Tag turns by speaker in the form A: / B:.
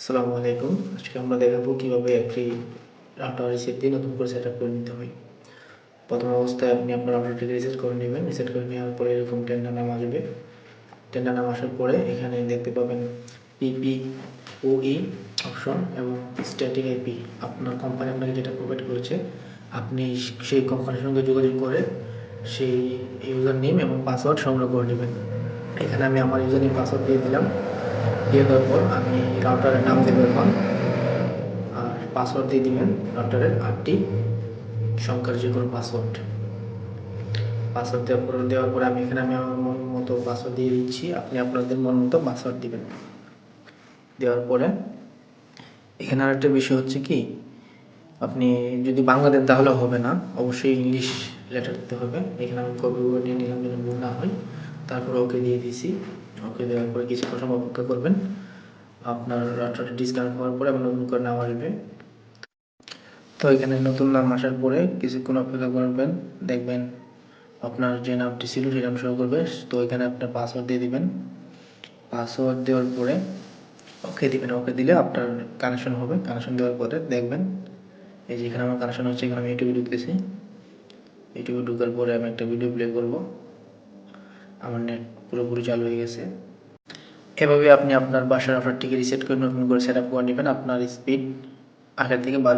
A: আসসালামু আলাইকুম। আজকে আমরা দেখাবো কীভাবে একটি রাউটার রিসেট দিয়ে নতুন করে সেট করে নিতে হয়। প্রথম অবস্থায় আপনি আপনার রাউটারটিকে রিসেট করে নেবেন। রিসেট করে নেওয়ার পরে এরকম টেন্ডার নাম আসবে। টেন্ডার নাম আসার পরে এখানে দেখতে পাবেন পিপি ওই অপশন এবং স্ট্যাটিক আইপি আপনার কোম্পানি আপনাকে যেটা প্রোভাইড করেছে, আপনি সেই কোম্পানির সঙ্গে যোগাযোগ করে সেই ইউজার নেম এবং পাসওয়ার্ড সংগ্রহ করে নেবেন। এখানে আমি আমার ইউজার নেম পাসওয়ার্ড দিয়ে দিলাম। দিয়ে দেওয়ার পর আমি রাউটারের নাম দেবো এখন। আর পাসওয়ার্ড দিয়ে দিবেন রাউটারের আটটি সংখ্যার যে কোনো পাসওয়ার্ড পাসওয়ার্ড দেওয়ার পর, দেওয়ার পরে আমি এখানে আমি আমার মন মতো পাসওয়ার্ড দিয়ে দিচ্ছি। আপনি আপনাদের মন মতো পাসওয়ার্ড দিবেন। দেওয়ার পরে এখানে আরেকটা বিষয় হচ্ছে কি, আপনি যদি বাংলা দেন তাহলে হবে না, অবশ্যই ইংলিশ লেটার দিতে হবে। এখানে আমি কপি করে নিয়ে নিলাম যেন ভুল না হয়। তারপর ওকে দিয়ে দিয়েছি। ওকে দেওয়ার পরে কিছুক্ষণ সময় অপেক্ষা করবেন। আপনার রাউটারটা ডিসকানেক্ট হওয়ার পরে আবার নতুন করে নাম আসবে। তো এখানে নতুন নাম আসার পরে কিছুক্ষণ অপেক্ষা করবেন। দেখবেন আপনার যে নামটি ছিল সেই নাম শুরু করবে। তো এখানে আপনার পাসওয়ার্ড দিয়ে দিবেন। পাসওয়ার্ড দেওয়ার পরে ওকে দিবেন। ওকে দিলে আপনার কানেকশন হবে। কানেকশন দেওয়ার পরে দেখবেন, এই যে এখানে আমার কানেকশন হচ্ছে, এখানে আমি ইউটিউবে ঢুকতেছি। ইউটিউবে ঢুকার পরে আমি একটা ভিডিও প্লে করব। আমার নেট পুরোপুরি চালু হয়ে গেছে। এভাবে আপনি আপনার বাসার রাউটারটিকে রিসেট করে নতুন করে সেট আপ করে নেবেন। আপনার স্পিড আগের থেকে বাড়বে।